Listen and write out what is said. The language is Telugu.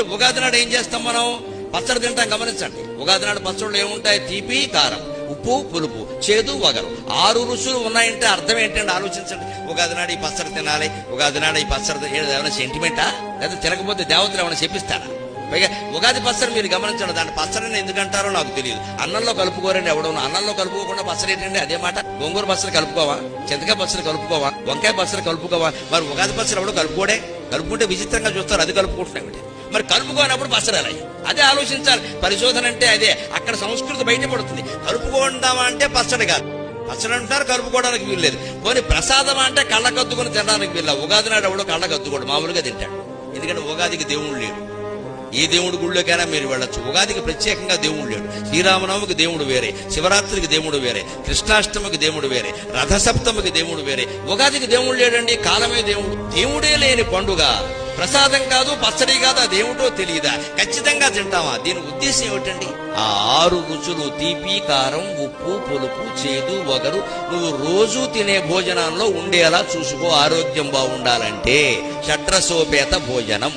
అంటే ఉగాది నాడు ఏం చేస్తాం మనం? పచ్చడి తింటాం గమనించండి. ఉగాది నాడు పచ్చళ్ళు ఏముంటాయి? తీపి కారం. ఉప్పు పులుపు. చేదు వగరు. ఆరు రుచులు ఉన్నాయంటే అర్థం ఏంటంటే ఆలోచించండి. ఉగాది నాడు ఈ పచ్చడి తినాలి. ఉగాది నాడు ఈ పచ్చడి ఏమైనా సెంటిమెంటా లేదా తినకపోతే దేవతలు ఏమైనా చెప్పిస్తారా? పైగా ఉగాది పచ్చడి మీరు గమనించండి. దాని పచ్చడిని ఎందుకంటారో నాకు తెలియదు. అన్నంలో కలుపుకోరండి ఎవడో. అన్నంలో కలుపుకోకుండా పచ్చడి ఏంటండి? అదే మాట. గోంగూర పచ్చడి కలుపుకోవా? చింతకాయ పచ్చడి కలుపుకోవా? వంకాయ పచ్చడి కలుపుకోవా? మరి ఉగాది పచ్చడి ఎవడో కలుపుకోడే? కలుపుకుంటే విచిత్రంగా చూస్తారు. అది కలుపుకుంటున్నాయి మరి కలుపుకోనప్పుడు పసరాలి. అదే ఆలోచించాలి. పరిశోధన అంటే అదే. అక్కడ సంస్కృతి బయటపడుతుంది. కలుపుకుందామా అంటే పచ్చడి కాదు. పచ్చడి అంటారు కలుపుకోవడానికి వీల్లేదు. కొన్ని ప్రసాదం అంటే కళ్ళకద్దుకొని తినడానికి వీళ్ళ ఉగాది నాడు ఎవడో కళ్ళకద్దుకోడు. మామూలుగా తింటాడు. ఎందుకంటే ఉగాదికి దేవుడు లేడు. ఏ దేవుడి గుళ్ళోకైనా మీరు వెళ్ళొచ్చు. ఉగాదికి ప్రత్యేకంగా దేవుడు లేడు. శ్రీరామనవమికి దేవుడు వేరే. శివరాత్రికి దేవుడు వేరే. కృష్ణాష్టమికి దేవుడు వేరే. రథసప్తమికి దేవుడు వేరే. ఉగాదికి దేవుడు లేడండి. కాలమే దేవుడు. దేవుడే లేని పండుగ. ప్రసాదం కాదు పచ్చడి కాదు అదేమిటో తెలియదా ఖచ్చితంగా తింటామా దీని ఉద్దేశం ఏమిటండి? ఆ ఆరు రుచులు తీపి కారం ఉప్పు పులుపు చేదు వగరు నువ్వు రోజు తినే భోజనంలో ఉండేలా చూసుకో ఆరోగ్యం బాగుండాలంటే. షట్రసోపేత భోజనం.